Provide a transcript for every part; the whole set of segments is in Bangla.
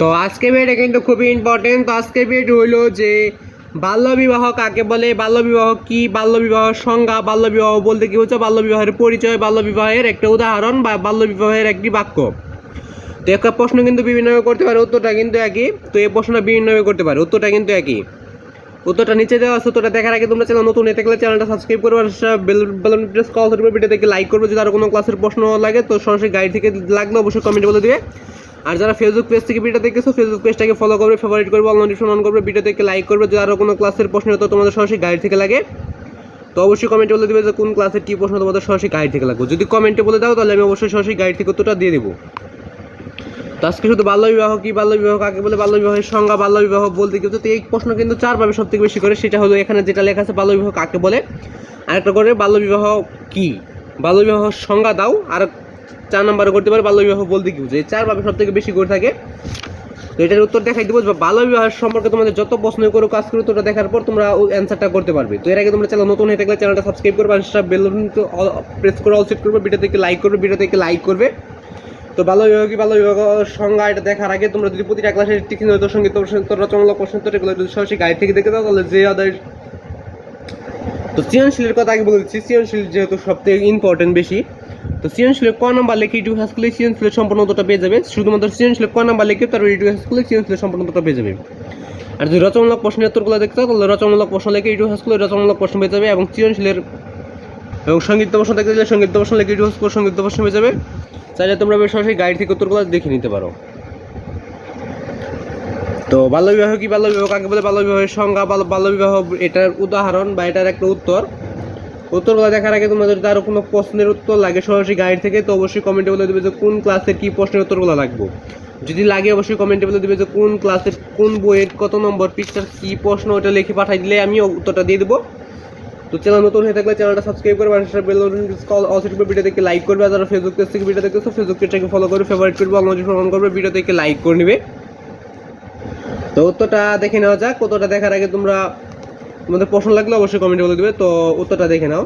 তো আজকে ভিডিওটা কিন্তু খুবই ইম্পর্টেন্ট তো আজকে ভিডিও হইল যে, বাল্যবিবাহ কাকে বলে? বাল্যবিবাহ কি? বাল্যবিবাহ সংজ্ঞা, বাল্যবিবাহ বলতে কি হচ্ছে বাল্যবিবাহের পরিচয়, বাল্যবিবাহের একটা উদাহরণ বা বাল্যবিবাহের একটি বাক্য। তো একটা প্রশ্ন কিন্তু বিভিন্নভাবে করতে পারে, উত্তরটা কিন্তু একই। তো এই প্রশ্নটা বিভিন্নভাবে করতে পারে, উত্তরটা কিন্তু একই। উত্তরটা নিচে দেওয়া আছে, উত্তরটা দেখার আগে তোমরা চ্যানেল নতুন হয়ে থাকলে চ্যানেলটা সাবস্ক্রাইব করবে আর প্রেস কল করবে ভিডিও থেকে লাইক করবে। যদি আর কোনো ক্লাসের প্রশ্ন লাগে, তো সরাসরি গাইড থেকে লাগলে অবশ্যই কমেন্ট বলে দিবে। আর যারা ফেসবুক পেজ থেকে ভিডিও দেখেছ ফেসবুক পেজটাকে ফলো করবে ফেভারিট করবে অল নোটিফিকেশন অন করবে ভিডিও থেকে লাইক করবে। যদি আরও কোনো ক্লাসের প্রশ্ন তো তোমাদের সরাসরি গাইড থেকে লাগে। তো অবশ্যই কমেন্টে বলে দিবে যে কোন ক্লাসের কি প্রশ্ন তোমাদের সরাসরি গাইড থেকে লাগবে। যদি কমেন্টে বলে দাও, তাহলে আমি অবশ্যই সরাসরি গাইড থেকে উত্তরটা দিয়ে দেবো। তো আজকে শুধু বাল্য বাল্যবিবাহ কি বাল্য বিবাহ, কাকে বলে বাল্য বিবাহের সংজ্ঞা বাল্যবিবাহ বলতে কিন্তু তো এই প্রশ্ন কিন্তু চারভাবে সব থেকে বেশি করে, সেটা হলো এখানে যেটা লেখা আছে, বাল্য বিবাহ কাকে বলে? আরেকটা করে, বাল্য বাল্যবিবাহ কি? বাল্যবিবাহ সংজ্ঞা দাও, আর চার নম্বরে করতে পারে, বাল্য বিবাহ বলতে কি বুঝে? এই চারভাবে সব থেকে বেশি করে থাকে। তো এটার উত্তর দেখাই দেবো বা বাল্যবিবাহের সম্পর্কে তোমাদের যত প্রশ্ন করো, কাজ করো, তোটা দেখার পর তোমরা ওই অ্যান্সারটা করতে পারবে। তো এর আগে তোমরা চ্যানেল নতুন হয়ে থাকলে চ্যানেলটা সাবস্ক্রাইব করবে, আর সেটা বেল প্রেস করে অল সেট করবে ভিডিও থেকে লাইক করবে ভিডিও থেকে লাইক করবে। তো বাল্য বিবাহ কি বাল্য বিবাহ সংজ্ঞা এটা দেখার আগে তোমরা যদি প্রতিটা ক্লাসের টিফিন হয়তো প্রশ্নোত্তর রচনামূলক প্রশ্নোত্তর এগুলো যদি সরাসরি গাইড থেকে দেখতে দাও, তাহলে যে আদার তো সৃজনশীলের কথা আগে বলে দিচ্ছি, সৃজনশীল যেহেতু সব থেকে ইম্পর্টেন্ট বেশি তো সৃজনশীলের ক নাম্বার লেখে ইউটিউব হাসকুলে সৃজনশীলের সম্পূর্ণ উত্তরটা পেয়ে যাবে। শুধুমাত্র সৃজনশীলের ক নাম্বার লেখে তার ইউটিউব হাসকুলে সৃজনশীলের সম্পূর্ণ উত্তরটা পেয়ে যাবে। আর যদি রচনামূলক প্রশ্নের উত্তরগুলো দেখতে চাও, তাহলে রচনামূলক প্রশ্ন লেখে ইউটিউব হাসকুলে রচনামূলক প্রশ্ন পেয়ে যাবে এবং সৃজনশীলের এবং সংগীত প্রশ্ন দেখতে গেলে সংগীত প্রশ্ন লেখে ইউটিউব হাসকুলে সংগীত প্রশ্ন পেয়ে যাবে। চাইলে তোমরা সরাসরি গাইড থেকে উত্তরগুলো দেখে নিতে পারো। তো বাল্যবিবাহ কি বাল্যবিবাহ, কাকে বলে বাল্যবিবাহের সংজ্ঞা? বাল- বাল্যবিবাহ এটার উদাহরণ বা এটার একটা উত্তর। উত্তরগুলো দেখার আগে তোমাদের যদি আরও কোনো প্রশ্নের উত্তর লাগে সরাসরি গাইড থেকে, তো অবশ্যই কমেন্টে বলে দেবে যে কোন ক্লাসের কি প্রশ্নের উত্তরগুলো লাগবে। যদি লাগে অবশ্যই কমেন্টে বলে দেবে যে কোন ক্লাসের কোন বইয়ের কত নম্বর পিকচার কি প্রশ্ন ওটা লিখে পাঠাই দিলে আমি উত্তরটা দিয়ে দেবো। তো চ্যানেল নতুন হয়ে থাকলে চ্যানেলটা সাবস্ক্রাইব করবে আর বেল কল অল করবে ভিডিও থেকে লাইক করবে, আর যারা ফেসবুক পেজ থেকে ভিডিও দেখতেছো ফেসবুক পেজটাকে ফলো করবে ফেভারিট করবে অল নোটিফিকেশন করবে ভিডিও থেকে লাইক করে নেবে। তো উত্তরটা দেখে নেওয়া যাক কতটা দেখার আগে তোমরা তোমাদের প্রশ্ন লাগলে অবশ্যই কমেন্টে বলে দেবে। তো উত্তরটা দেখে নাও।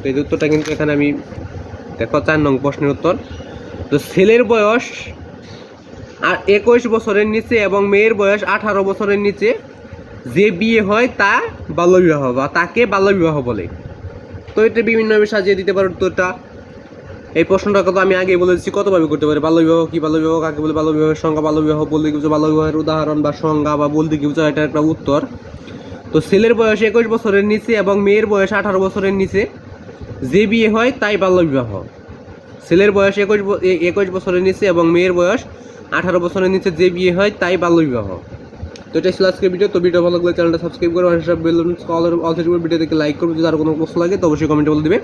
তো এই উত্তরটা কিন্তু এখানে আমি দেখো চার নং প্রশ্নের উত্তর। তো ছেলের বয়স আর একুশ বছরের নিচে এবং মেয়ের বয়স আঠারো বছরের নিচে যে বিয়ে হয় তা বাল্যবিবাহ বা তাকে বাল্যবিবাহ বলে। তো এটা বিভিন্নভাবে সাজিয়ে দিতে পারো উত্তরটা। এই প্রশ্নটা কথা আমি আগে বলেছি কতভাবে করতে পারি? বাল্যবিবাহ কি বাল্যবিবাহ, কাকে বলে বাল্যবিবাহের সংজ্ঞা? বাল্যবিবাহ বলতে কি বুঝো বাল্যবিবাহের উদাহরণ বা সংজ্ঞা বা বলতে কি বুঝো এটা একটা উত্তর। তো ছেলের বয়স একুশ বছরের নিচে এবং মেয়ের বয়স আঠারো বছরের নিচে। যে বিয়ে হয়, তাই বাল্যবিবাহ ছেলের বয়স একুশ একুশ বছরের নিচে এবং মেয়ের বয়স আঠারো বছরের নিচে যে বিয়ে হয়, তাই বাল্যবিবাহ তো এটা ছিল আজকের ভিডিও। তো ভিডিও ভালো লাগলে চ্যানেলটা সাবস্ক্রাইব করো আর সব বেলুন কলার অল ভিডিও থেকে লাইক করবে। যদি আর কোনো প্রশ্ন লাগে, তো অবশ্যই কমেন্টে বলে দেবে।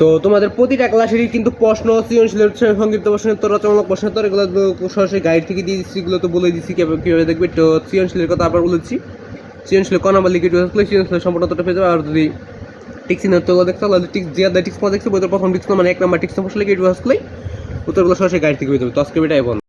তো তোমাদের প্রতিটা ক্লাসেরই কিন্তু প্রশ্ন, সৃজনশীলের সংগীত প্রশ্নের তো রচনামূলক প্রশ্নের তো এগুলো সরাসরি গাইড থেকে দিয়ে দিচ্ছি, এগুলো তো বলে দিচ্ছি কীভাবে দেখবে। তো সৃজনশীলের কথা আবার বলেছি। সৃজনশীলের ক নাম্বার লিখে সৃজনশীল সম্পূর্ণ তোটা পেয়ে যাবে। আর যদি টিক্সিনের তো দেখতে তাহলে টিক্স যে টিক্স দেখছি বইতে প্রথম টিক্স মানে এক, নাম্বার টিক্স বসলে লিখে ইউটিউব উত্তরগুলো সরাসরি গাইড থেকে পেয়ে যাবে। তো আজকে এটাই বন্ধ।